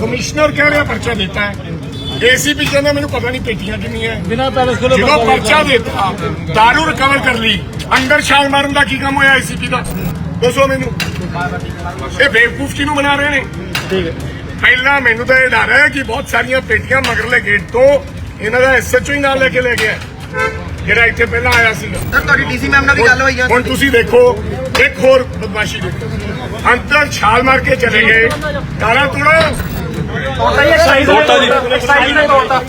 Commissioner ਕਹਿ ਰਿਹਾ ਪਰਚਾ ਦਿੱਤਾ ਹੈ। ਏਸੀਪੀ ਕਹਿੰਦਾ ਮੈਨੂੰ ਪਤਾ ਨਹੀਂ ਪੇਟੀਆਂ ਕਿੰਨੀਆਂ ਹੈ। ਬਿਨਾ ਪੈਲਸ ਕੋਲ ਜਦੋਂ ਪਰਚਾ ਦਿੱਤਾ ਦਾਰੂ ਰਿਕਵਰ ਕਰ ਲਈ। ਅੰਦਰ ਛਾਲ ਮਾਰਨ ਦਾ ਕੀ ਕੰਮ ਹੋਇਆ ਏਸੀਪੀ ਦਾ? ਦੱਸੋ ਮੈਨੂੰ। ਇਹ ਬੇਵਕੂਫ ਕਿਹਨੂੰ ਬਣਾ ਰਹੇ ਨੇ? ਠੀਕ ਹੈ। ਪਹਿਲਾਂ ਮੈਨੂੰ ਤਾਂ ਇਹ ਡਰ ਹੈ ਕਿ ਬਹੁਤ ਸਾਰੀਆਂ ਪੇਟੀਆਂ ਮਗਰਲੇ ਗੇਟ ਤੋਂ ਇਹਨਾਂ ਦਾ ਐਸਐਚਓ ਹੀ ਨਾਲ ਲੈ ਕੇ ਲੈ ਗਿਆ ਜਿਹੜਾ ਇੱਥੇ ਪਹਿਲਾਂ ਆਇਆ ਸੀਗਾ ਸਰ ਤੁਹਾਡੀ ਡੀਸੀ ਮੈਮ ਨਾਲ ਵੀ ਗੱਲ ਹੋਈ ਆ ਹੁਣ ਤੁਸੀਂ ਦੇਖੋ ਇੱਕ ਹੋਰ ਬਦਮਾਸ਼ੀ ਦੇਖੋ। ਅੰਦਰ ਛਾਲ ਮਾਰ ਕੇ ਚਲੇ ਗਏ। ਤਾਲਾ ਤੋੜੋ। ਤੋੜਤਾ ਜੀ ਐਕਸਾਈਜ਼ ਤੋੜਤਾ ਜੀ। ਐਕਸਾਈਜ਼ ਨੇ ਤੋੜਤਾ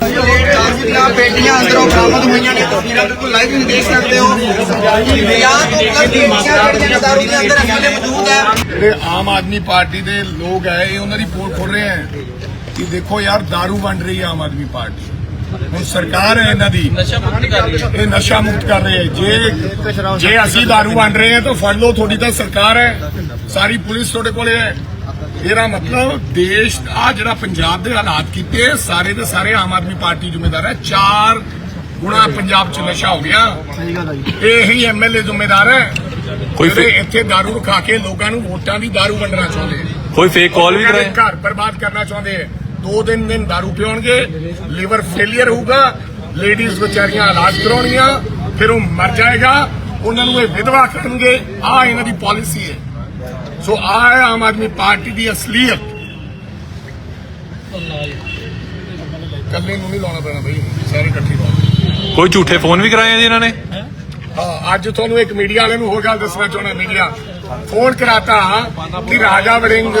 ਜਿਹੜੀਆਂ ਪੇਟੀਆਂ ਅੰਦਰੋਂ ਬਰਾਮਦ ਹੋਈਆਂ ਨੇ ਤਸਵੀਰਾਂ ਬਿਲਕੁਲ ਲਾਈਵ ਨੂੰ ਦੇਖ ਸਕਦੇ ਹੋ। ਵਿਆਹ ਤੋਂ ਪਲੱਸ ਦੀ ਮਾਤਰਾ ਜਿਹੜੀਆਂ ਦਾਰੂ ਦੇ ਅੰਦਰ ਅਸਲੇ ਮੌਜੂਦ ਹੈ। ਜਿਹੜੇ ਆਮ ਆਦਮੀ ਪਾਰਟੀ ਦੇ ਲੋਕ ਹੈ ਇਹ ਉਹਨਾਂ ਦੀ ਪੋਲ ਖੋਲ ਰਹੇ ਹੈ ਕਿ ਦੇਖੋ ਯਾਰ ਦਾਰੂ ਵੰਡ ਰਹੀ ਆਮ ਆਦਮੀ ਪਾਰਟੀ। ਹੁਣ ਸਰਕਾਰ ਹੈ ਇਹਨਾਂ ਦੀ। ਇਹ ਨਸ਼ਾ ਮੁਕਤ ਕਰ ਰਹੀ ਹੈ। ਜੇ ਜੇ ਅਸੀਂ ਦਾਰੂ ਵੰਡ ਰਹੇ ਹਾਂ ਤਾਂ ਫੜ ਲਓ ਤੁਹਾਡੀ ਤਾਂ ਸਰਕਾਰ ਹੈ। ਸਾਰੀ ਪੁਲਿਸ ਤੁਹਾਡੇ ਕੋਲੇ ਹੈ। ਇਹਦਾ ਮਤਲਬ ਦੇਸ਼ ਆ ਜਿਹੜਾ ਪੰਜਾਬ ਦੇ ਹਾਲਾਤ ਕੀਤੇ ਸਾਰੇ ਦੇ ਸਾਰੇ ਆਮ ਆਦਮੀ ਪਾਰਟੀ ਜ਼ਿੰਮੇਦਾਰ ਹੈ ਚਾਰ ਗੁਣਾ ਪੰਜਾਬ 'ਚ ਨਸ਼ਾ ਹੋ ਗਿਆ ਸਹੀ ਗੱਲ ਹੈ ਜੀ ਇਹ ਹੀ ਐਮਐਲਏ ਜ਼ਿੰਮੇਦਾਰ ਹੈ ਕੋਈ ਜਿਹੜੇ ਫੇ- ਇੱਥੇ दारू ਰਖਾ ਕੇ ਲੋਕਾਂ ਨੂੰ ਵੋਟਾਂ ਦੀ दारू ਵੰਡਣਾ ਚਾਹੁੰਦੇ ਹੈ ਕੋਈ ਫੇਕ ਕਾਲ ਵੀ ਲੋਕਾਂ ਦੇ ਕਰਾਏ ਘਰ ਬਰਬਾਦ ਕਰਨਾ ਚਾਹੁੰਦੇ ਹੈ ਦੋ ਦਿਨ ਦਿਨ दारू ਪੀਉਣਗੇ ਲੀਵਰ ਫੇਲਿਅਰ ਹੋਊਗਾ ਲੇਡੀਜ਼ ਵਿਚਾਰੀਆਂ ਇਲਾਜ ਕਰਾਉਣੀਆਂ ਫਿਰ ਉਹ ਮਰ ਜਾਏਗਾ ਉਹਨਾਂ ਨੂੰ ਇਹ ਵਿਧਵਾ ਕਰਨਗੇ ਆ ਇਹਨਾਂ ਦੀ ਪਾਲਿਸੀ ਹੈ ਸੋ ਆ ਹੈ ਆਮ ਆਦਮੀ ਪਾਰਟੀ ਦੀ ਅਸਲੀਅਤ। ਕੱਲੇ ਨੂੰ ਨਹੀਂ ਲਾਉਣਾ ਪੈਣਾ ਬਈ ਸਾਰੇ ਇਕੱਠੇ ਲਾਓ ਕੋਈ ਝੂਠੇ ਫੋਨ ਵੀ ਕਰਾਏ ਆ ਜੀ ਇਹਨਾਂ ਨੇ? ਹਾਂ, ਅੱਜ ਤੁਹਾਨੂੰ ਇੱਕ ਮੀਡੀਆ ਵਾਲੇ ਨੂੰ ਹੋਰ ਗੱਲ ਦੱਸਣਾ ਚਾਹੁੰਦਾ ਮੀਡੀਆ। ਫੋਨ ਕਰਾਤਾ ਕਿ ਰਾਜਾ ਵੜਿੰਗ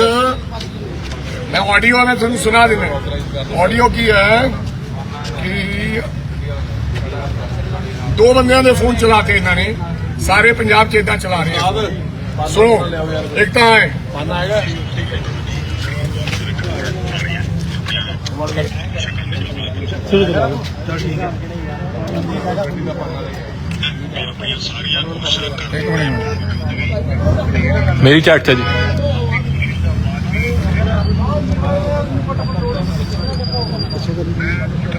ਮੈਂ ਆਡੀਓ ਮੈਂ ਤੁਹਾਨੂੰ ਸੁਣਾ ਦਿੰਦਾ। ਆਡੀਓ ਕੀ ਹੈ ਕਿ ਦੋ ਬੰਦਿਆਂ ਦੇ ਫੋਨ ਚਲਾਤੇ ਇਹਨਾਂ ਨੇ ਸਾਰੇ ਪੰਜਾਬ 'ਚ ਇਦਾਂ ਚਲਾ ਰਹੇ ਆ। ਸੁਣੋ ਇੱਕ ਤਾਂ ਹੈ ਇੱਕ ਮਿੰਟ। ਮੇਰੀ ਚੈਟ 'ਚ ਹੈ ਜੀ। ਅੱਛਾ ਅੱਗੇ ਚੰਨੀ ਦੀ ਵੀ ਚਲਾਤੀ ਦੇਖੋ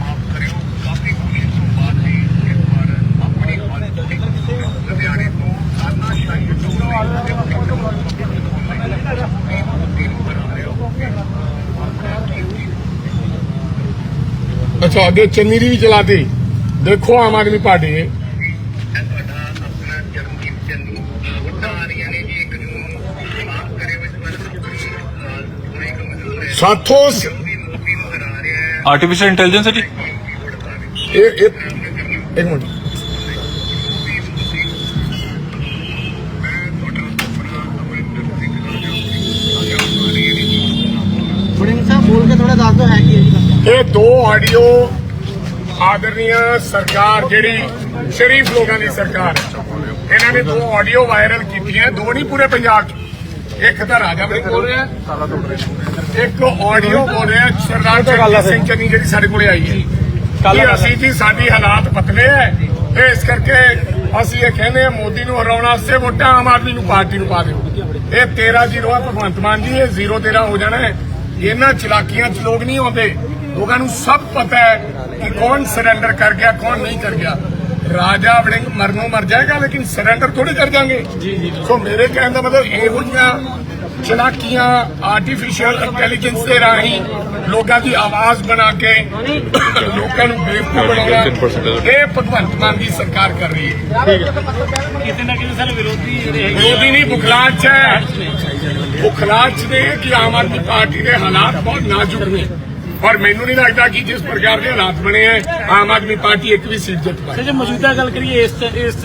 ਆਮ ਆਦਮੀ ਪਾਰਟੀ ਨੇ ਤੁਹਾਡਾ ਆਪਣਾ ਜਨਮਦੀਪ ਚੰਨੀ ਵੋਟਾਂ ਆ ਰਹੀਆਂ ਨੇ ਜੀ ਇੱਕ ਨੂੰ ਮਾਫ ਕਰੇ ਵਿੱਚ ਪਰ ਥੋੜੀ ਕਮਜ਼ੋਰ ਹੈ ਸਾਥੋਂ ਆਰਟੀਫੀਸ਼ੀਅਲ ਇੰਟੈਲੀਜੈਂਸ ਹੈ ਜੀ? ਇਹ ਇਹ ਇੱਕ ਮਿੰਟ। ਦੋ ਆਡੀਓ ਆਦਰਨੀय ਸਰਕਾਰ ਜਿਹੜੀ ਸ਼ਰੀਫ ਲੋਕਾਂ ਦੀ ਸਰਕਾਰ ਹੈ। ਇਹਨਾਂ ਨੇ ਦੋ ਆਡੀਓ ਵਾਇਰਲ ਕੀਤੀਆਂ ਦੋ ਨਹੀਂ ਪੂਰੇ ਪੰਜਾਬ 'ਚ। ਇੱਕ ਤਾਂ ਰਾਜਾ ਬੜੀ ਬੋਲ ਰਿਹਾ। ਇੱਕ ਆਡੀਓ ਬੋਲ ਰਿਹਾ ਸਰਦਾਰ ਚਰਨਜੀਤ ਸਿੰਘ ਚੰਨੀ ਜਿਹੜੀ ਸਾਡੇ ਕੋਲੇ ਆਈ ਹੈ। ਕਿ ਅਸੀਂ ਜੀ ਸਾਡੀ ਹਾਲਾਤ ਪਤਲੇ ਹੈ ਇਹ ਇਸ ਕਰਕੇ ਅਸੀਂ ਇਹ ਕਹਿੰਦੇ ਹਾਂ ਮੋਦੀ ਨੂੰ ਹਰਾਉਣ ਵਾਸਤੇ ਵੋਟਾਂ ਆਮ ਆਦਮੀ ਨੂੰ ਪਾਰਟੀ ਨੂੰ ਪਾ ਦਿਓ। ਇਹ 13 ਜ਼ੀਰੋ ਹੈ ਭਗਵੰਤ ਮਾਨ ਜੀ ਇਹ ਜ਼ੀਰੋ ਤੇਰਾ ਹੋ ਜਾਣਾ ਹੈ। ਇਹਨਾਂ ਚਲਾਕੀਆਂ 'ਚ ਲੋਕ ਨਹੀਂ ਆਉਂਦੇ। ਲੋਕਾਂ ਨੂੰ ਸਭ ਪਤਾ ਹੈ ਕਿ ਕੌਣ ਸਰੈਂਡਰ ਕਰ ਗਿਆ ਕੌਣ ਨਹੀਂ ਕਰ ਗਿਆ। ਰਾਜਾ ਵੜਿੰਗ ਮਰਨੋਂ ਮਰ ਜਾਏਗਾ ਲੇਕਿਨ ਸਰੈਂਡਰ ਥੋੜੀ ਕਰ ਜਾਾਂਗੇ ਜੀ ਜੀ ਸੋ ਮੇਰੇ ਕਹਿਣ ਦਾ ਮਤਲਬ ਇਹੋ ਜਿਹੀਆਂ ਚਲਾਕੀਆਂ ਆਰਟੀਫੀਸ਼ੀਅਲ ਇੰਟੈਲੀਜੈਂਸ ਦੇ ਰਾਹੀਂ ਲੋਕਾਂ ਦੀ ਆਵਾਜ਼ ਬਣਾ ਕੇ ਲੋਕਾਂ ਨੂੰ ਬੇਵਕੂਫ ਬਣਾਉਣਾ ਇਹ ਭਗਵੰਤ ਮਾਨ ਦੀ ਸਰਕਾਰ ਕਰ ਰਹੀ ਹੈ। ਕਿਤੇ ਨਾ ਕਿਤੇ ਸਾਰੇ ਵਿਰੋਧੀ ਜਿਹੜੇ ਹੈਗੇ ਵਿਰੋਧੀ ਨਹੀਂ ਬੁਖਲਾਚ ਹੈ। ਬੁਖਲਾਚ ਨੇ ਕਿ ਆਮ ਆਦਮੀ ਪਾਰਟੀ ਦੇ ਹਾਲਾਤ ਬਹੁਤ ਨਾਜ਼ੁਕ ਨੇ। ਔਰ ਮੈਨੂੰ ਨਹੀਂ ਲੱਗਦਾ ਕਿ ਜਿਸ ਪ੍ਰਕਾਰ ਦੇ ਹਾਲਾਤ ਬਣੇ ਹੈ ਆਮ ਆਦਮੀ ਪਾਰਟੀ ਇੱਕ ਵੀ ਸੀਟ ਜਿੱਤ ਪਾਏ ਜੇ ਮੌਜੂਦਾ ਗੱਲ ਕਰੀਏ ਇਸ ਇਸ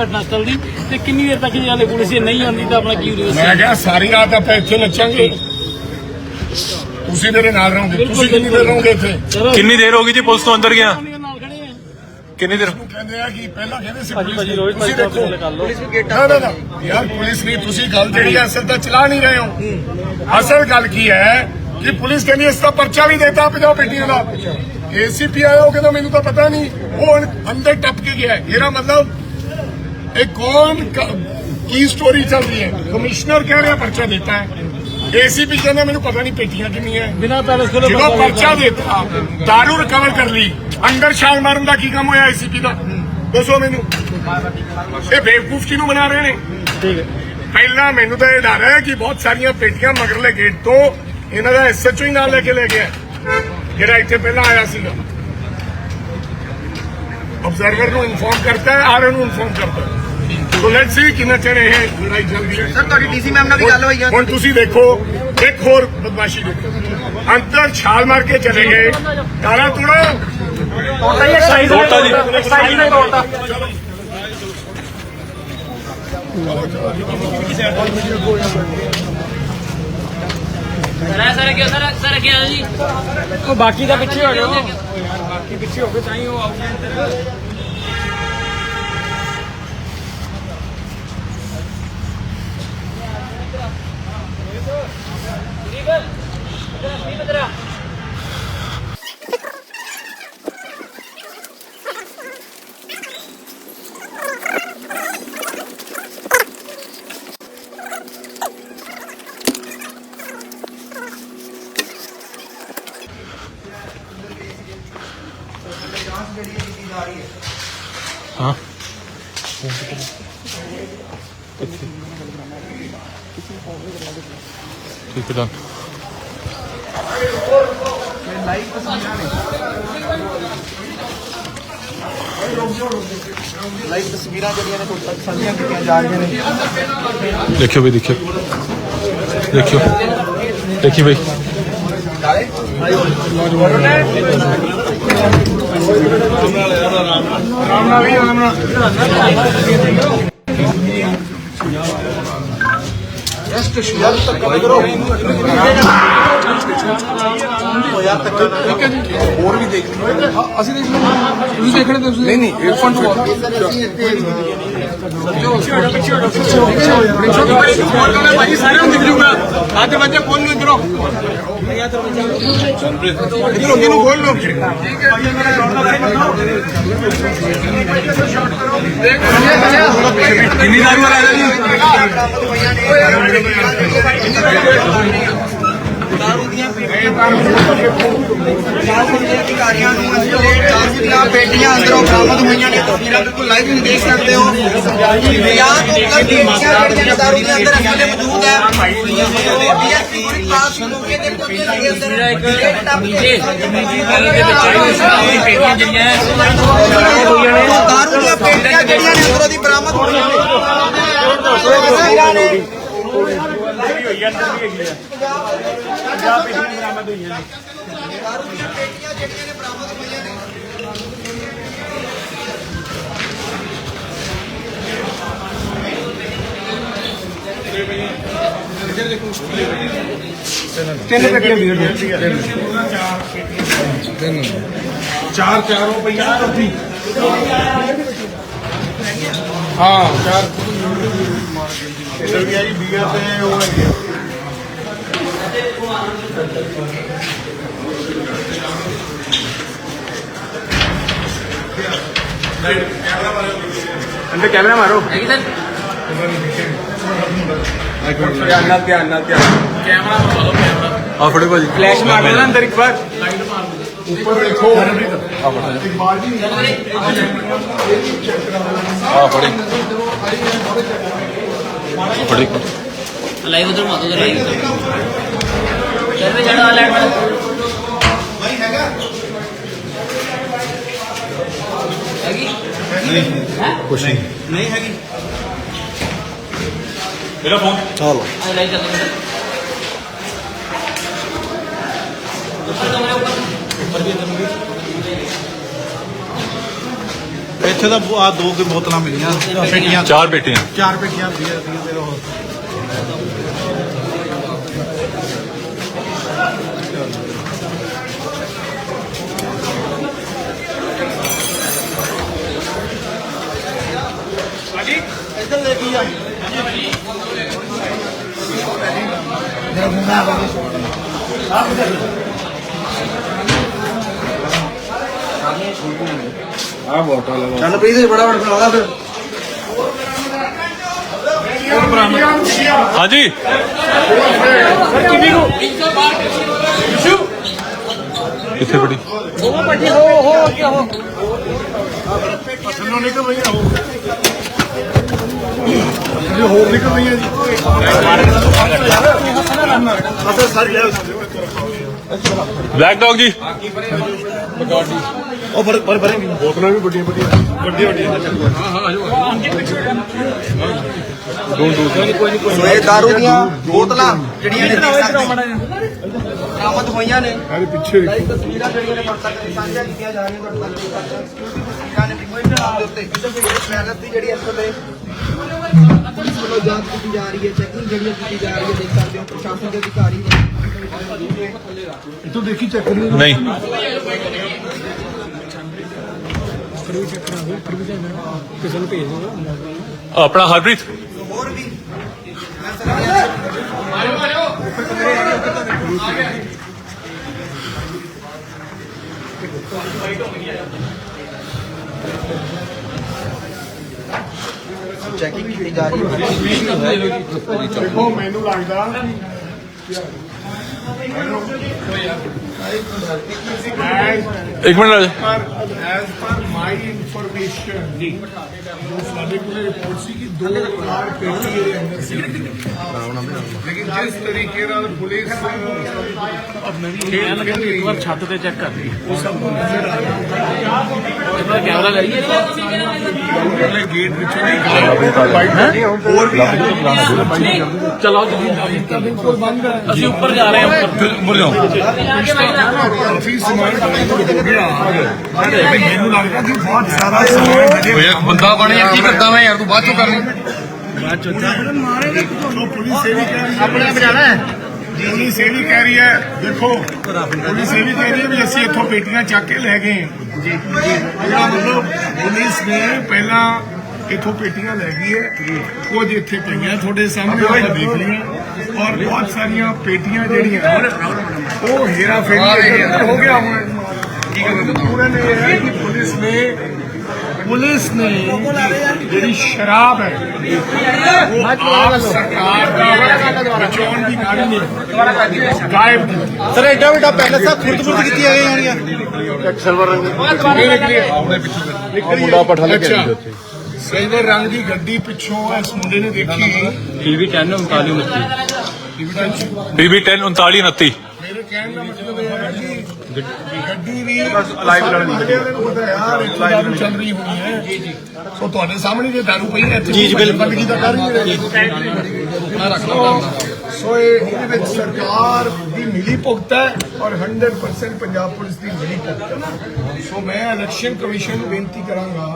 ਘਟਨਾ ਸਥਲ ਦੀ ਤੇ ਕਿੰਨੀ ਦੇਰ ਤੱਕ ਜੇ ਹਾਲੇ ਪੁਲਿਸ ਨਹੀਂ ਆਉਂਦੀ ਤਾਂ ਆਪਣਾ ਕੀ ਰਿਵਰਸ ਮੈਂ ਕਿਹਾ ਸਾਰੀ ਰਾਤ ਆਪਾਂ ਇੱਥੇ ਨੱਚਾਂਗੇ। ਤੁਸੀਂ ਮੇਰੇ ਨਾਲ ਰਹੋਗੇ ਤੁਸੀਂ ਕਿੰਨੀ ਦੇਰ ਰਹੋਗੇ ਇੱਥੇ? ਕਿੰਨੀ ਦੇਰ ਹੋ ਗਈ ਜੀ ਪੁਲਿਸ ਤੋਂ ਅੰਦਰ ਗਿਆ? ਆ ਕਿੰਨੀ ਦੇਰ? ਕਹਿੰਦੇ ਆ ਕਿ ਪਹਿਲਾਂ ਕਹਿੰਦੇ ਸੀ ਭਾਜੀ ਪੁਲਿਸ ਭਾਜੀ ਨੇ। ਰੋਹਿਤ ਭਾਜੀ ਦੇਖੋ। ਗੱਲ ਲਓ। ਨਾ ਨਾ ਨਾ। ਯਾਰ ਪੁਲਿਸ ਨਹੀਂ ਤੁਸੀਂ ਗੱਲ ਜਿਹੜੀ ਅਸਲ ਤਾਂ ਚਲਾ ਨਹੀਂ ਰਹੇ ਹੋ। ਅਸਲ ਗੱਲ ਕੀ ਹੈ? ਕਿ ਪੁਲਿਸ ਕਹਿੰਦੀ ਇਸ ਦਾ ਪਰਚਾ ਵੀ ਦੇਤਾ 50 ਪੇਟੀਆਂ ਦਾ। ਏਸੀਪੀ ਆਇਆ ਉਹ ਕਹਿੰਦਾ ਮੈਨੂੰ ਤਾਂ ਪਤਾ ਨਹੀਂ। ਉਹ ਅੰਦਰ ਟੱਪ ਕੇ ਗਿਆ। ਇਹਦਾ ਮਤਲਬ ਇਹ ਕੌਣ ਕ- ਸਟੋਰੀ ਚੱਲ ਰਹੀ ਹੈ? ਕਮਿਸ਼ਨਰ ਕਹਿ ਰਿਹਾ ਪਰਚਾ ਦਿੱਤਾ ਹੈ। ਏਸੀਪੀ ਕਹਿੰਦਾ ਮੈਨੂੰ ਪਤਾ ਨਹੀਂ ਪੇਟੀਆਂ ਕਿੰਨੀਆਂ ਹੈ। ਬਿਨਾ ਪੈਲਸ ਕੋਲ ਜਦੋਂ ਪਰਚਾ ਦਿੱਤਾ। दारू ਰਿਕਵਰ ਕਰ ਲਈ। ਅੰਦਰ ਛਾਲ ਮਾਰਨ ਦਾ ਕੀ ਕੰਮ ਹੋਇਆ ਏਸੀਪੀ ਦਾ? ਦੱਸੋ ਮੈਨੂੰ। ਇਹ ਬੇਵਕੂਫ ਕਿਹਨੂੰ ਬਣਾ ਰਹੇ ਨੇ। ਠੀਕ ਹੈ। ਪਹਿਲਾਂ ਮੈਨੂੰ ਤਾਂ ਇਹ ਡਰ ਹੈ ਕਿ ਬਹੁਤ ਸਾਰੀਆਂ ਪੇਟੀਆਂ ਮਗਰਲੇ ਗੇਟ ਤੋਂ ਇਹਨਾਂ ਦਾ ਐਸਐਚਓ ਹੀ ਨਾਲ ਲੈ ਕੇ ਲੈ ਗਿਆ। ਜਿਹੜਾ ਇੱਥੇ ਪਹਿਲਾਂ ਆਇਆ ਸੀਗਾ ਆਬਜ਼ਰਵਰ ਨੂੰ ਇਨਫੋਰਮ ਕਰਤਾ ਹੈ ਆਰ ਨੂੰ ਇਨਫੋਰਮ ਕਰਤਾ। ਹੈ ਸੋ ਲੈਟਸ ਸੀ ਕਿੰਨਾ ਚਿਰ ਇਹ ਲੜਾਈ ਚੱਲਦੀ ਹੈ। ਸਰ ਤੁਹਾਡੀ ਡੀਸੀ ਮੈਮ ਨਾਲ ਵੀ ਗੱਲ ਹੋਈ ਆ। ਹੁਣ ਤੁਸੀਂ ਦੇਖੋ ਇੱਕ ਹੋਰ ਬਦਮਾਸ਼ੀ ਦੇਖੋ। ਅੰਦਰ ਛਾਲ ਮਾਰ ਕੇ ਚਲੇ ਗਏ। ਤਾਲਾ ਤੋੜੋ। ਤੋੜਤਾ ਜੀ ਸਰ ਸਰ ਕਿਉਂ ਸਰ ਸਰ ਕਿਉਂ ਜੀ। ਉਹ ਬਾਕੀ ਦਾ ਪਿੱਛੇ ਹੋ ਜਾਓ। ਬਾਕੀ ਪਿੱਛੇ ਹੋ ਕੇ ਤਾਂ ਹੀ ਉਹ ਆਊਗਾ ਅੰਦਰ ਹਾਂ ਠੀਕ ਹੈ ਡਨ ਲਾਈਵ ਤਸਵੀਰਾਂ ਜਿਹੜੀਆਂ ਨੇ ਤੁਹਾਡੇ ਤੱਕ ਸਾਂਝੀਆਂ ਕੀਤੀਆਂ ਜਾ ਰਹੀਆਂ ਨੇ ਦੇਖਿਓ ਬਈ ਦੇਖਿਓ ਦੇਖਿਓ ਦੇਖੀ ਬਈ ਅੱਜ ਬੱਚੇ ਫੋਨ ਨੂੰ ਇਧਰੋਂ ਇਧਰੋਂ ਇਹਨੂੰ ਖੋਲ ਲੋ ਕਿੰਨੀ ਦਾਰੂ ਵਾਲਾ ਦਾਰੂ ਦੀਆਂ ਅਧਿਕਾਰੀਆਂ ਨੂੰ ਅਸੀਂ ਦਾਰੂ ਦੀਆਂ ਪੇਟੀਆਂ ਅੰਦਰੋਂ ਬਰਾਮਦ ਹੋਈਆਂ ਨੇ ਤਸਵੀਰਾਂ ਬਿਲਕੁਲ ਲਾਈਵ ਤੁਸੀਂ ਦੇਖ ਸਕਦੇ ਹੋ ਵਿਆਹ ਤੋਂ ਉੱਪਰ ਦੀਆਂ ਜਿਹੜੀਆਂ ਦਾਰੂ ਦੇ ਅੰਦਰ ਇਸ ਮੌਜੂਦ ਹੈ ਡੀਐਸਪੀ ਗੁਰੀ ਪਾਸ ਮੌਕੇ ਤੇ ਪਹੁੰਚੇ ਨੇ ਅੰਦਰ ਗੇਟ ਟੱਪ ਕੇ ਪੇਟੀਆਂ ਜਿਹੜੀਆਂ ਦਾਰੂ ਦੀਆਂ ਪੇਟੀਆਂ ਜਿਹੜੀਆਂ ਨੇ ਅੰਦਰੋਂ ਦੀ ਬਰਾਮਦ ਹੋਈਆਂ ਨੇ ਤਸਵੀਰਾਂ ਨੇ ਦਾਰੂ ਦੀਆਂ ਪੇਟੀਆਂ ਜਿਹੜੀਆਂ ਨੇ ਬਰਾਮਦ ਹੋਈਆਂ ਨੇ ਚਾਰ ਚਾਰੋਂ ਪਈਆਂ ਚੌਥੀ ਹਾਂ ਚਾਰ ਇਧਰ ਵੀ ਆਈ ਬੀਅਰ ਤੇ ਉਹ ਹੈਗੀ ਆ। ਅੰਦਰ ਕੈਮਰਾ ਮਾਰੋ ਹੈਗੀ ਸਰ ਧਿਆਨ ਨਾਲ ਧਿਆਨ ਨਾਲ ਧਿਆਨ ਕੈਮਰਾ ਲਗਾ ਲਓ ਕੈਮਰਾ ਆ ਫੜੇ ਭਾਜੀ ਫਲੈਸ਼ ਮਾਰ ਲੈਣਾ ਅੰਦਰ ਇੱਕ ਵਾਰ ਉੱਪਰ ਦੇਖੋ ਆ ਫੜੇ ਫੜੇ ਲਾਈਵ ਉਧਰ ਮਾਤੋ ਉਧਰ ਲਾਈਵ ਸਰ ਵੀ ਜਿਹੜਾ ਲੈਟ ਵਾਲਾ ਹੈਗੀ ਕੁਛ ਨਹੀਂ ਨਹੀਂ ਹੈਗੀ ਮੇਰਾ ਫੋਨ ਆ ਲਾਈਵ ਚੱਲ ਰਿਹਾ ਇੱਥੇ ਤਾਂ ਆ ਦੋ ਕੁ ਬੋਤਲਾਂ ਮਿਲੀਆਂ। ਪੇਟੀਆਂ। ਚਾਰ ਬੇਟੀਆਂ ਚਾਰ ਪੇਟੀਆਂ ਬੀਅਰ ਦੀਆਂ ਤੇ ਉਹ ਇੱਧਰ ਦੇਖੀ ਆ। ਚੱਲ ਪ੍ਰੀਤ ਬੜਾ ਬੜਾ ਬਣਾਉਂਦਾ ਫਿਰ ਹਾਂਜੀ ਕਿੱਥੇ ਬੜੀ ਉਹ ਪੱਟੀ ਹੋ ਹੋ ਅੱਗੇ ਹੋ ਥੱਲੋਂ ਨਿਕਲ ਭਈਆ ਉਹ ਜੇ ਹੋਰ ਨਿਕਲ ਰਹੀਆਂ ਜੀ ਅਸਰ ਸਰ ਗਿਆ ਬਲੈਕ ਡੌਗ ਜੀ ਉਹ ਪਰ ਪਰ ਪਰ ਬੋਤਲਾਂ ਵੀ ਵੱਡੀਆਂ ਵੱਡੀਆਂ ਵੱਡੀਆਂ ਵੱਡੀਆਂ ਸੋ ਇਹ ਦਾਰੂ ਦੀਆਂ ਬੋਤਲਾਂ ਜਿਹੜੀਆਂ ਨੇ ਦੇਖ ਸਕਦੇ ਹੋ ਬਰਾਮਦ ਹੋਈਆਂ ਨੇ ਅਰੇ ਪਿੱਛੇ ਕਈ ਤਸਵੀਰਾਂ ਜਿਹੜੀਆਂ ਨੇ ਤੁਹਾਡੇ ਤੱਕ ਸਾਂਝਾ ਕੀਤੀਆਂ ਜਾ ਰਹੀਆਂ ਤੁਹਾਡੇ ਤੱਕ ਦੇਖ ਸਕਦੇ ਹੋ ਤਸਵੀਰਾਂ ਨੇ ਟਿਕਟ ਦੇ ਉੱਤੇ ਸਵਾਗਤ ਦੀ ਜਿਹੜੀ ਇਸ ਵੇਲੇ ਪੁਲਿਸ ਵੱਲੋਂ ਜਾਂਚ ਕੀਤੀ ਜਾ ਰਹੀ ਹੈ ਚੈਕਿੰਗ ਜਿਹੜੀ ਕੀਤੀ ਜਾ ਰਹੀ ਹੈ ਦੇਖ ਸਕਦੇ ਹੋ ਪ੍ਰਸ਼ਾਸਨ ਦੇ ਅਧਿਕਾਰੀ ਨੇ ਤੂੰ ਦੇਖੀ ਚੱਕ ਲਈ ਨਹੀਂ ਕਿਸੇ ਨੂੰ ਭੇਜ ਆਪਣਾ ਹਰਪ੍ਰੀਤ। ਹੋਰ ਵੀ ਚੈਕਿੰਗ ਕੀਤੀ ਜਾ ਰਹੀ ਹੈ? ਮੈਨੂੰ ਲੱਗਦਾ ਐਜ਼ ਇੱਕ ਮਿੰਟ ਰਾਜੇ ਪਰ ਐਜ਼ ਪਰ ਮਾਈ ਇਨਫੋਰਮੇਸ਼ਨ ਜੀ ਸਾਡੇ ਕੋਲ ਰਿਪੋਰਟ ਸੀ ਕਿ 2 ਕਾਰ ਪੇਟੀ ਇਹਦੇ ਅੰਦਰ ਸੀ ਲੇਕਿਨ ਜਿਸ ਤਰੀਕੇ ਨਾਲ ਪੁਲਿਸ ਇੱਕ ਵਾਰ ਛੱਤ ਤੇ ਚੈੱਕ ਕਰ ਲਈ ਉਹ ਸਭ ਨੂੰ ਨਜ਼ਰ ਆ ਰਿਹਾ ਕੈਮਰਾ ਲਾਈਏ ਉਹਨੇ ਗੇਟ ਵਿੱਚੋਂ ਨਹੀਂ ਗਾਇਬ ਹੋਰ ਵੀ ਚਲੋ ਤੁਸੀਂ ਤਾਂ ਬਿਲਕੁਲ ਬੰਦ ਹੈ ਅਸੀਂ ਉੱਪਰ ਜਾ ਰਹੇ ਹਾਂ ਉੱਪਰ ਮੁੜ ਜਾਓ ਕਾਫੀ ਸਮਾਨ ਹੋ ਗਿਆ ਮੈਨੂੰ ਲੱਗਦਾ ਕਿ ਬਹੁਤ ਸਾਰਾ ਸਮਾਨ ਹਜੇ ਬੰਦਾ ਬਣ ਕੀ ਕਰਦਾ ਮੈਂ ਯਾਰ, ਤੂੰ ਬਾਅਦ ਚੋਂ ਕਰ ਲਈ। ਉਹ ਪੁਲਿਸ ਇਹ ਵੀ ਆਪਣੇ ਬਜਾਣਾ ਹੈ ਪੁਲਿਸ ਇਹ ਵੀ ਕਹਿ ਰਹੀ ਹੈ ਦੇਖੋ ਪੁਲਿਸ ਇਹ ਵੀ ਕਹਿ ਰਹੀ ਹੈ ਵੀ ਅਸੀਂ ਇੱਥੋਂ ਪੇਟੀਆਂ ਚੱਕ ਕੇ ਲੈ ਗਏ ਜੀ ਮਤਲਬ ਪੁਲਿਸ ਨੇ ਪਹਿਲਾਂ ਇੱਥੋਂ ਪੇਟੀਆਂ ਲੈ ਗਈ ਹੈ, ਕੁਝ ਇੱਥੇ ਪਈਆਂ ਤੁਹਾਡੇ ਸਾਹਮਣੇ ਦੇਖ ਲਈਆਂ। ਔਰ ਬਹੁਤ ਸਾਰੀਆਂ ਪੇਟੀਆਂ ਜਿਹੜੀਆਂ ਉਹ ਹੇਰਾ ਫੇਰੀ ਦੇ ਅੰਦਰ ਹੋ ਗਿਆ ਹੁਣ। ਕੀ ਉਹਨਾਂ ਨੇ ਇਹ ਹੈ ਕਿ ਪੁਲਿਸ ਨੇ ਪੁਲਿਸ ਨੇ ਜਿਹੜੀ ਸ਼ਰਾਬ ਹੈ ਉਹ ਆਪ ਸਰਕਾਰ ਦਾ ਬਚਾਉਣ ਦੀ ਗੱਲ ਨਹੀਂ। ਗਾਇਬ ਕੀਤੀ ਸਰ ਐਡਾ ਵੱਡਾ ਪੈਲਸ ਆ ਖੁਰਦ ਖੁਰਦ ਕੀਤੀਆਂ ਗਈਆਂ ਹੋਣੀਆਂ। ਮੁੰਡਾ ਪਠਾ ਲੱਗਿਆ ਸਿਲਵਰ ਰੰਗ ਦੀ ਗੱਡੀ ਪਿੱਛੋਂ ਇਸ ਮੁੰਡੇ ਨੇ ਦੇਖੀ। ਟੀਵੀ 10 39 29 ਬੀਬੀ 10 39 29 ਮੇਰੇ ਕਹਿਣ ਦਾ ਮਤਲਬ ਇਹ ਹੈ ਕਿ ਗੱਡੀ ਵੀ ਲਾਈਵ ਲੜਨੀ ਯਾਰ ਚੱਲ ਰਹੀ ਹੈ। ਜੀ ਜੀ ਸੋ ਤੁਹਾਡੇ ਸਾਹਮਣੇ ਜੇ ਦਾਰੂ ਪਈ ਹੈ ਇੱਥੇ ਜੀ ਬਿਲਕੁਲ ਬੰਦਗੀ ਤਾਂ ਕਰ ਹੀ ਰਹੇ। ਸੋ ਇਹ ਇਹਦੇ ਵਿੱਚ ਸਰਕਾਰ ਦੀ ਮਿਲੀ ਭੁਗਤ ਹੈ ਔਰ 100% ਪੰਜਾਬ ਪੁਲਿਸ ਦੀ ਮਿਲੀ ਭੁਗਤ ਹੈ ਸੋ ਮੈਂ ਇਲੈਕਸ਼ਨ ਕਮਿਸ਼ਨ ਨੂੰ ਬੇਨਤੀ ਕਰਾਂਗਾ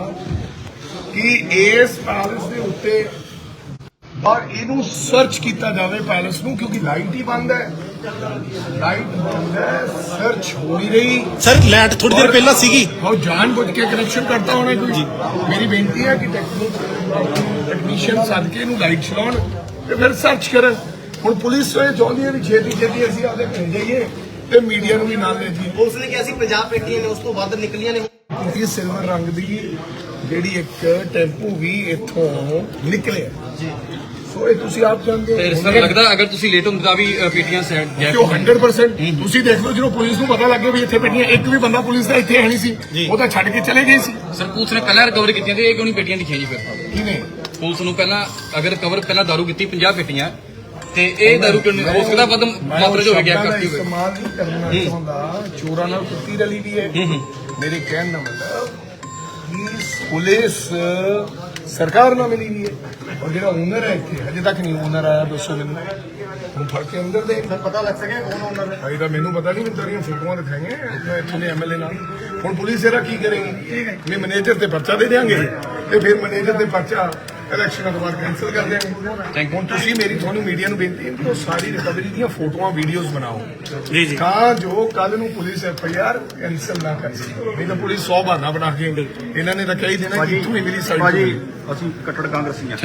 ਕਿ ਇਸ ਪੈਲਸ ਦੇ ਉੱਤੇ ਔਰ ਇਹਨੂੰ ਸਰਚ ਕੀਤਾ ਜਾਵੇ ਪੈਲਸ ਨੂੰ ਕਿਉਂਕਿ ਲਾਈਟ ਹੀ ਬੰਦ ਹੈ। ਲਾਈਟ ਬੰਦ ਹੈ ਸਰਚ ਹੋ ਨਹੀਂ ਰਹੀ। ਸਰ ਲੈਟ ਥੋੜੀ ਦੇਰ ਪਹਿਲਾਂ ਸੀਗੀ। ਉਹ ਜਾਣ ਬੁੱਝ ਕੇ ਕਨੈਕਸ਼ਨ ਕਰਤਾ ਹੋਣਾ ਕੋਈ? ਮੇਰੀ ਬੇਨਤੀ ਹੈ ਕਿ ਟੈਕਨੀਸ਼ੀਅਨ ਸੱਦ ਕੇ ਇਹਨੂੰ ਲਾਈਟ ਚਲਾਉਣ ਤੇ ਫਿਰ ਸਰਚ ਕਰਨ। ਹੁਣ ਪੁਲਿਸ ਇਹ ਚਾਹੁੰਦੀ ਹੈ ਵੀ ਛੇਤੀ ਛੇਤੀ ਅਸੀਂ ਆਪਦੇ ਘਰ ਜਾਈਏ ਤੇ ਮੀਡੀਆ ਨੂੰ ਵੀ ਨਾਲ ਲੈ ਜਾਈਏ। ਪੁਲਿਸ ਨੇ ਕਿਹਾ ਸੀ 50 ਪੇਟੀਆਂ ਨੇ ਉਸ ਤੋਂ ਵੱਧ ਨਿਕਲੀਆਂ ਨੇ। ਇਹ ਸਿਲਵਰ ਰੰਗ ਦੀ ਜਿਹੜੀ ਇੱਕ ਟੈਂਪੂ ਵੀ ਇੱਥੋਂ ਨਿਕਲਿਆ। ਜੀ। ਸੋ ਇਹ ਤੁਸੀਂ ਆਪ ਜਾਣਦੇ ਤੇ ਸਰ ਲੱਗਦਾ ਅਗਰ ਤੁਸੀਂ ਲੇਟ ਹੁੰਦੇ ਤਾਂ ਵੀ ਪੇਟੀਆਂ ਕਿ ਉਹ 100% ਤੁਸੀਂ ਦੇਖ ਲਓ ਜਦੋਂ ਪੁਲਿਸ ਨੂੰ ਪਤਾ ਲੱਗੇ ਵੀ ਇੱਥੇ ਪੇਟੀਆਂ ਇੱਕ ਵੀ ਬੰਦਾ ਪੁਲਿਸ ਦਾ ਇੱਥੇ ਹੈ ਨਹੀਂ ਸੀ। ਉਹ ਤਾਂ ਛੱਡ ਕੇ ਚਲੇ ਗਏ ਸੀ। ਸਰ ਪੁਲਿਸ ਨੇ ਪਹਿਲਾਂ ਰਿਕਵਰ ਕੀਤੀਆਂ ਤੇ ਇਹ ਕਿਉਂ ਨਹੀਂ ਪੇਟੀਆਂ ਦਿਖੀਆਂ ਜੀ ਫਿਰ? ਕਿਨੇ ਪੁਲਿਸ ਨੂੰ ਪਹਿਲਾਂ ਅਗਰ ਕਵਰ ਪਹਿਲਾਂ ਦਾਰੂ ਕੀਤੀ 50 ਪੇਟੀਆਂ। ਤੇ ਇਹ ਦਾਰੂ ਕਿਉਂ ਨਹੀਂ ਹੋ ਸਕਦਾ ਵੱਧ ਮਾਤਰਾ ਚ ਹੋ ਗਿਆ ਦਾ ਕਰਤੀ ਹੋਵੇ। ਇਸਤੇਮਾਲ ਨਹੀਂ ਕਰਨਾ ਚਾਹੁੰਦਾ। ਚੋਰਾਂ ਨਾਲ ਕੁੱਤੀ ਰਲੀ ਵੀ ਹੈ। ਮੇਰੇ ਕਹਿਣ ਦਾ ਮਤਲਬ ਕਿ ਪੁਲਿਸ ਸਰਕਾਰ ਨਾਲ ਮਿਲੀ ਵੀ ਹੈ। ਔਰ ਜਿਹੜਾ ਓਨਰ ਹੈ ਇੱਥੇ ਅਜੇ ਤੱਕ ਨਹੀਂ ਓਨਰ ਆਇਆ ਦੱਸੋ ਮੈਨੂੰ। ਹੁਣ ਫੜ ਕੇ ਅੰਦਰ ਦੇ। ਫਿਰ ਪਤਾ ਲੱਗ ਸਕਿਆ ਕੌਣ ਓਨਰ ਹੈ। ਅਜੇ ਤਾਂ ਮੈਨੂੰ ਪਤਾ ਨਹੀਂ ਮੈਨੂੰ ਤੇਰੀਆਂ ਫੋਟੋਆਂ ਦਿਖਾਈਆਂ ਮੈਂ ਇੱਥੋਂ ਦੇ ਐਮਐਲਏ ਨਾਲ। ਹੁਣ ਪੁਲਿਸ ਇਹਦਾ ਕੀ ਕਰੇਗੀ? ਵੀ ਮੈਨੇਜਰ ਤੇ ਪਰਚਾ ਦੇ ਦੇਾਂਗੇ ਤੇ ਫਿਰ ਮੈਨੇਜਰ ਤੇ ਪਰਚਾ ਇਲੈਕਸ਼ਨਾਂ ਤੋਂ ਬਾਅਦ ਕੈਨਸਲ ਕਰ ਦੇਾਂਗੇ ਹੁਣ ਤੁਸੀਂ ਮੇਰੀ ਤੁਹਾਨੂੰ ਮੀਡੀਆ ਨੂੰ ਬੇਨਤੀ ਹੈ ਕਿ ਉਹ ਸਾਰੀ ਰਿਕਵਰੀ ਦੀਆਂ ਫੋਟੋਆਂ ਵੀਡੀਓਜ਼ ਬਣਾਓ। ਜੀ ਜੀ। ਤਾਂ ਜੋ ਕੱਲ ਨੂੰ ਪੁਲਿਸ ਐਫ ਆਈ ਆਰ ਕੈਨਸਲ ਨਾ ਕਰ। ਸਕੇ ਨਹੀਂ ਤਾਂ ਪੁਲਿਸ 100 ਬਹਾਨਾ ਬਣਾ ਕੇ ਇਹਨਾਂ ਨੇ ਤਾਂ ਕਹਿ ਹੀ ਦੇਣਾ ਕਿ ਇੱਥੋਂ ਹੀ ਮੇਰੀ ਸਾਈਡ ਅਸੀਂ ਕੱਟੜ ਕਾਂਗਰਸੀ ਆ